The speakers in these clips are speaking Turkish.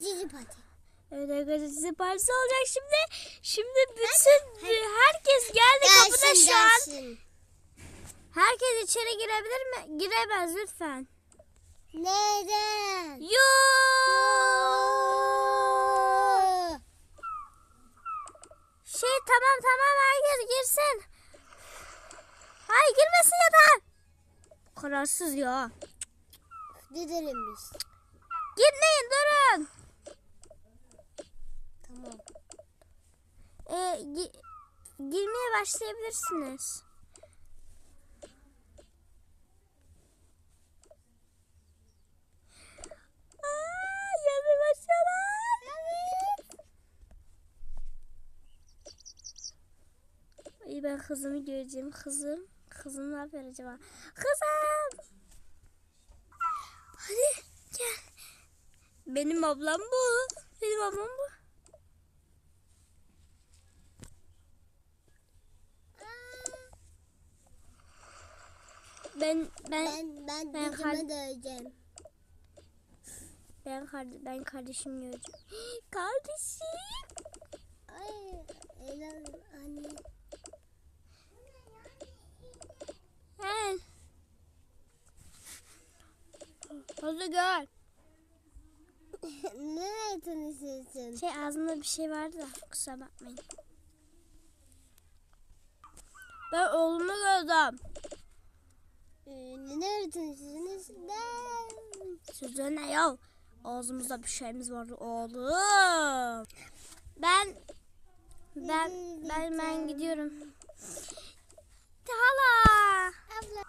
Cici pati. Evet arkadaşlar size partisi olacak şimdi. Şimdi bütün herkes geldi kapıda Gelsin şu an. gelsin. Herkes içeri girebilir mi? Giremez lütfen. Neden? Yo. Şey tamam tamam herkes girsin. Hayır girmesin yatağa. Kararsız ya. Gidelim biz. Gitmeyin durun. Tamam. Ee, gi- girmeye başlayabilirsiniz. Ben kızımı göreceğim. Kızım. Kızım ne yapıyor acaba? Kızım. Hadi gel. Benim ablam bu. Benim ablam bu. Ben ben Ben ben Ben kar- döveceğim. ben kardeşim ben kardeşim göreceğim. Kardeşim. Ay Ela anne. Gel. Hadi gel. Nereye tanışıyorsun? Şey ağzımda bir şey vardı da kusura bakmayın. Ben oğlumu gördüm. Ee, tanışıyorsunuz? Ben. Sözde ne ya? Ağzımızda bir şeyimiz vardı oğlum. Ben ben ben ben gidiyorum. Hala. Abla.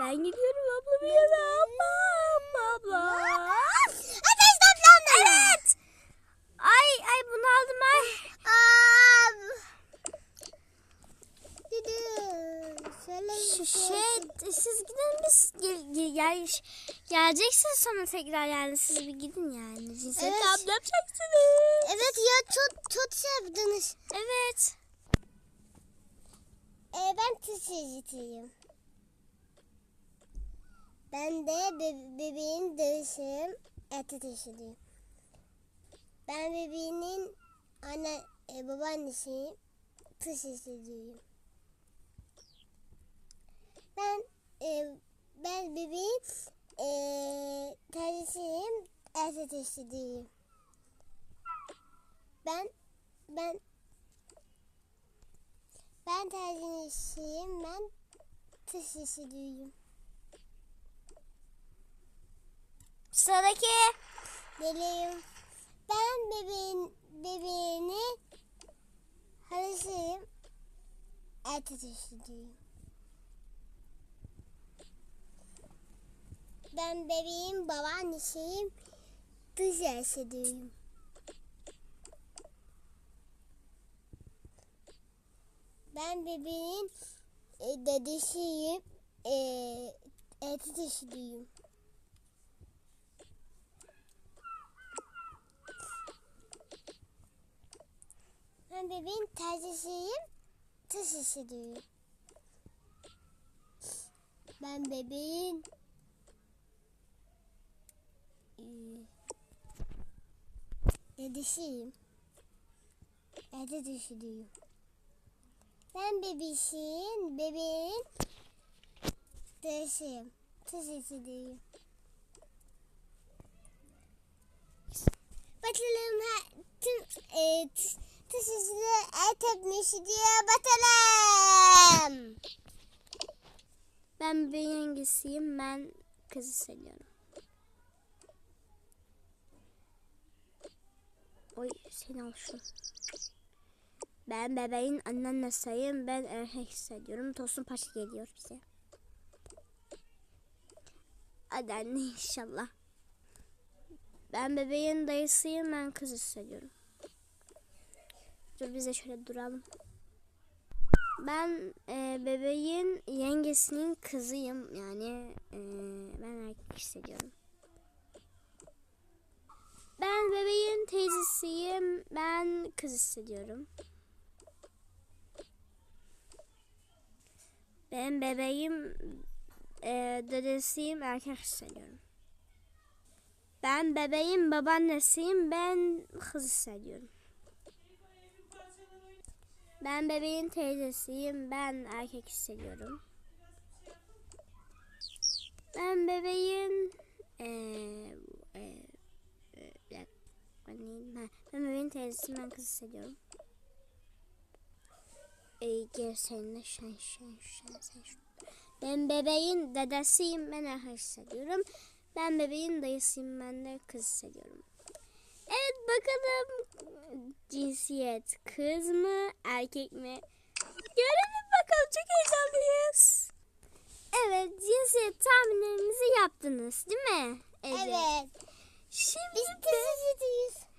Ben gidiyorum abla bir yana. Abla abla. Ateş toplam Evet. Ay ay bunu aldım ay. Ab. Dedi. Söyle. Şu şey siz gidin biz gel, gel, gel, geleceksiniz sonra tekrar yani siz bir gidin yani. Cinsiyet Evet. abla yapacaksınız. Evet ya çok çok şey yaptınız. Evet. Ee, ben taşıyıcıyım. Ben de be- bebeğin dövüşüm eti taşıdıyım. Ben bebeğinin anne e, babaannesiyim. Taşıyıcıyım. Ben e, ben bebeğin e, teyzesiyim. Eti taşıdıyım. Ben ben ben tercihim ben tış işi Sıradaki. Deliyim. Ben bebeğin bebeğini harısıyım. Eti taşıdığım. Ben bebeğin babaannesiyim. Dış yaşadığım. Ben bebeğin e, dedesiyim. E, eti taşıdığım. Ben bebeğin. Tış işi Ben bebeğin eee, dedesiyim. Evde düşürüyorum. Ben bebişin, bebeğin dedesiyim. Tış işi Bakalım ha, tüm e, et etmiş diye bakalım. Ben bebeğin yengesiyim. Ben kızı seviyorum. Oy seni al şunu. Ben bebeğin anneannesiyim. Ben erkek hissediyorum. Tosun paşa geliyor bize. Hadi anne inşallah. Ben bebeğin dayısıyım. Ben kız hissediyorum. Dur bize şöyle duralım. Ben e, bebeğin yengesinin kızıyım. Yani e, ben erkek hissediyorum. Ben bebeğin teyzesiyim. Ben kız hissediyorum. Ben bebeğim e, dedesiyim. Erkek hissediyorum. Ben bebeğin babaannesiyim. Ben kız hissediyorum. Ben bebeğin teyzesiyim. Ben erkek hissediyorum. Ben bebeğin eee eee, eee, bir dakika, ben neyim? Ha, ben bebeğin teyzesiyim. Ben kız hissediyorum. Ee, gel seninle şen şen şen sen. Ben bebeğin dedesiyim. Ben erkek hissediyorum. Ben bebeğin dayısıyım. Ben de kız hissediyorum. Evet bakalım cinsiyet kız mı erkek mi? Görelim bakalım çok heyecanlıyız. Evet cinsiyet tahminlerinizi yaptınız değil mi? Evet. Şimdi Biz teyzeciyiz.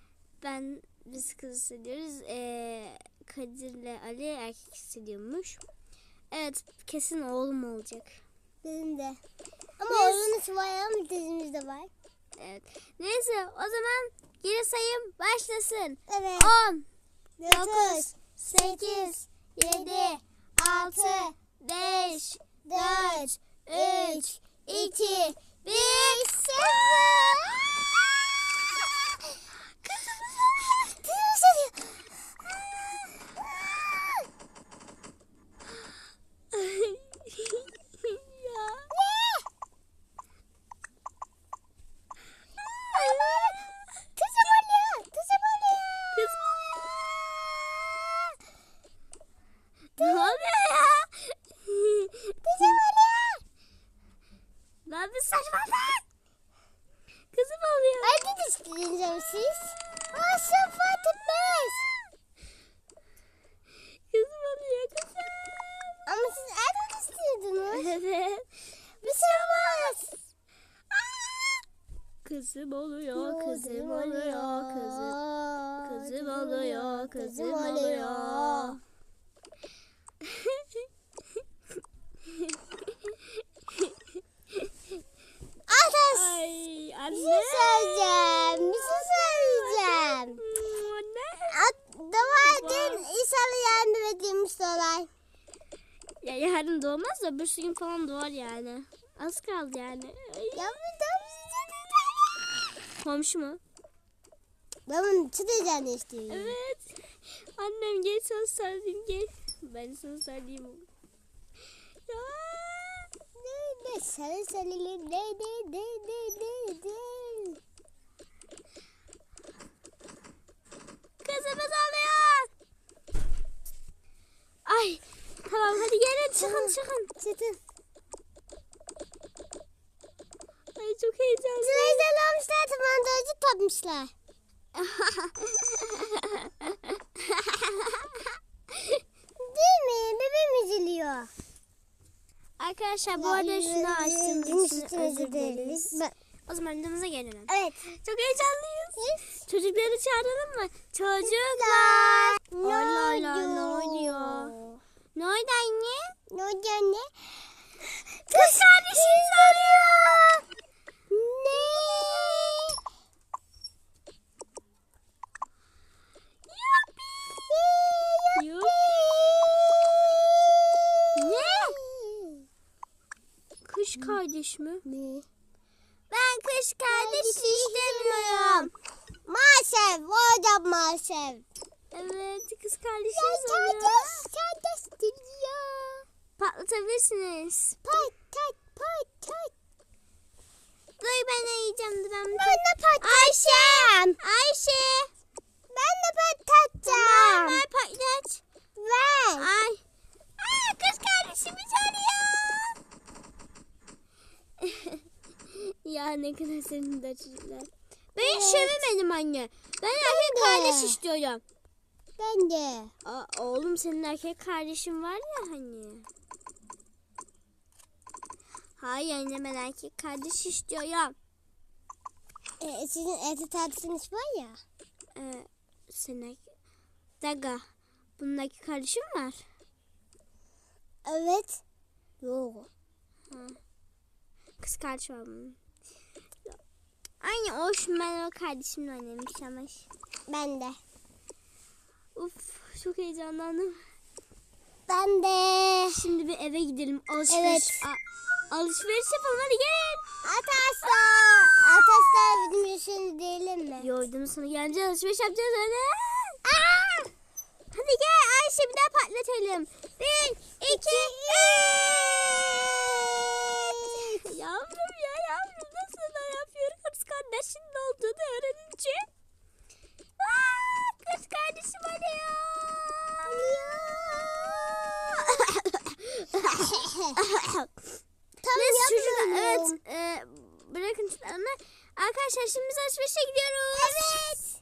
Ben biz kız hissediyoruz. Ee, Kadir'le Ali erkek hissediyormuş. Evet kesin oğlum olacak. Benim de. Ama Biz- oğlunuz var ama dizimiz de var. Evet. Neyse o zaman geri sayım başlasın. Evet. 10, 9, Dokuz, 8, 7, 6, 5, 4, 3, 2, 1, 0. ya. Kızım oluyor. Kızım oluyor. Kız Ne oluyor ya? Kızım oluyor. Lan bir saçmaladın. Kızım oluyor. Hadi isteyeceğim siz. Aa sıfatımız. Kızım oluyor kızım. Ama siz erkek istiyordunuz. Evet. Bir şey olmaz. Kızım oluyor, kızım oluyor, kızım. Kızım oluyor, kızım oluyor. Atas. Ay Bir anne. şey söyleyeceğim. Bir şey söyleyeceğim. Hmm, Anne. At, dua edin. İnşallah yardım edilmiş olay. Ya yarın doğmaz da bir gün falan doğar yani. Az kaldı yani. Ay. Ya da Komşu mu? Bunu tutacağını istiyorum. Evet. Annem gel sana sarılayım gel. Ben sana sarılayım. Ya. Ne ne sarı sarılı ne ne ne ne ne ne. Kızımız oluyor. Ay. Tamam hadi gelin çıkın çıkın. Çıtın. Ay çok heyecanlı. Sırayla almışlar tatmışlar. Değil mi? Bebeğim üzülüyor. Arkadaşlar bu arada şunu açtığımız için özür dileriz. O zaman videomuza gelelim. Evet. Çok heyecanlıyız. Çocukları çağıralım mı? Çocuklar. Allah Allah ne oluyor? Ne oldu anne? Ne oldu anne? Kız kardeşiniz oluyor. Ne? Yuh. Ne? Kış kardeş mi? Ne? Ben kış kardeş istemiyorum. Maalesef. Hocam maalesef. Evet kız kardeşiniz oluyor. Kardeş, kardeş diyor. Patlatabilirsiniz. Pat, tat, pat, tat. Dur ben yiyeceğim. Dur ben Ben de patlatacağım. Ayşe. Ayşe. Ben de Tamam patlatacağım. ver patlat. Ver. Ay. Aa, kız kardeşimiz arıyor. ya ne kadar de çocuklar. Ben Evet. sevemedim anne. Ben erkek de. kardeş istiyorum. Ben de. Aa, oğlum senin erkek kardeşin var ya hani. Hayır anne ben erkek kardeş istiyorum. Ee, sizin eti tartışınız var ya. Ee, senin. Daga. Bunun erkek kardeşin var. Evet. Yok. Kız kardeş var bunun. Aynı hoş ben o kardeşimle oynamış ama. Ben de. Uf çok heyecanlandım. Ben de. Şimdi bir eve gidelim. Alışveriş. Evet. Alışveriş yapalım hadi gelin. Ataslar. Ataslar bizim yaşını değilim mi? Yordum sana gelince alışveriş yapacağız hadi. Aa! Hadi gel Ayşe bir daha patlatalım. Bir, iki, üç. Yavrum ya yavrum nasıl da yapıyoruz kardeşin ne olduğunu öğrenince. Aa, kız kardeşim arıyor. Tam Neyse çocuklar yapmıyorum. evet e, bırakın şunları. Arkadaşlar şimdi biz alışverişe gidiyoruz. Evet.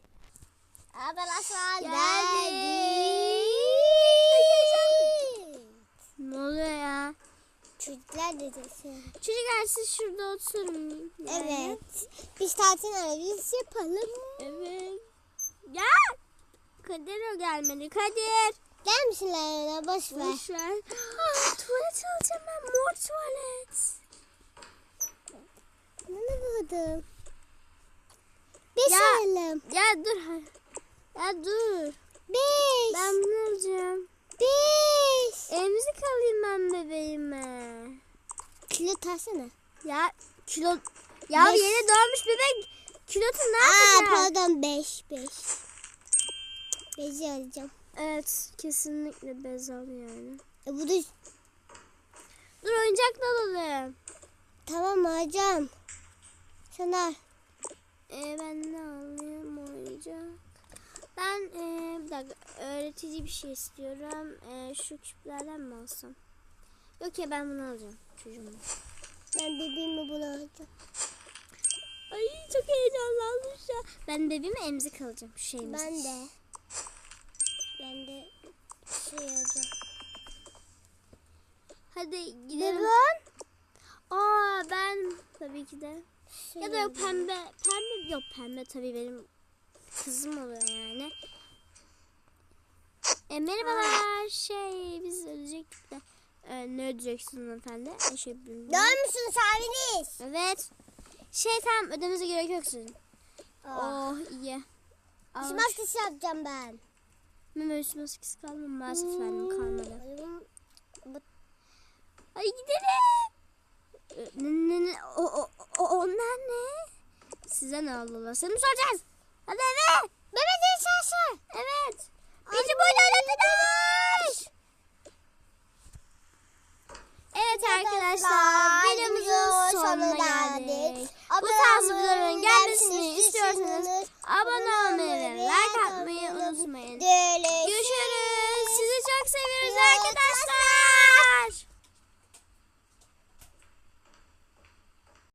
Arkadaşlar Geldik. Ne oluyor ya? Çocuklar dedesi. Çocuklar siz şurada oturun. Yani. Evet. Biz tatil arabası yapalım. Evet. Ya. Kadir o gelmedi. Kadir. Gelmişler yana boş ver. Boş ver. Ah, tuvalet alacağım ben. Mor tuvalet. Ne buldum? Beş Ya. alalım. Ya dur. Ya dur. Beş. Ben bunu alacağım. Beş. Emzik alayım ben bebeğime. Kilo tarsana. Ya kilo ya Beş. yeni doğmuş bebek kilotu ne Aa yapacağız? pardon beş. Beş. Beşi alacağım. Evet kesinlikle bez al yani. E, bu da Dur oyuncak da alalım. tamam alacağım. Sen al. Ee, ben ne alayım oyuncak? Ben ee, bir dakika öğretici bir şey istiyorum. Ee, şu küplerden mi alsam? Yok ya ben bunu alacağım çocuğuma. Ben bebeğimi bunu alacağım. Ay çok heyecanlandım şu an. Ben bebeğime emzik alacağım. Şu şeyimiz. Ben de. Ben de şey alacağım. Hadi gidelim. Neden? Aa ben tabii ki de. Şey Ya da yok alacağım. pembe. Pembe yok pembe tabii benim kızım oluyor yani. E, merhabalar. Şey biz ödeyecektik de. E, ne ödeyeceksiniz hanımefendi? E, şey, bilmiyorum. Dön musunuz abiniz? Evet. Şey tamam ödemenize gerek yok sizin. Oh. Oh iyi. Diş maskesi yapacağım ben. Meme üstü maskesi kalmadı? Maalesef efendim kalmadı. Hmm. Ay gidelim. E, Ne, ne, ne, o, o, o, onlar ne? Size ne Allah Allah. Seni mi soracağız? Hadi eve. Mehmet İnşası. Evet. Bizi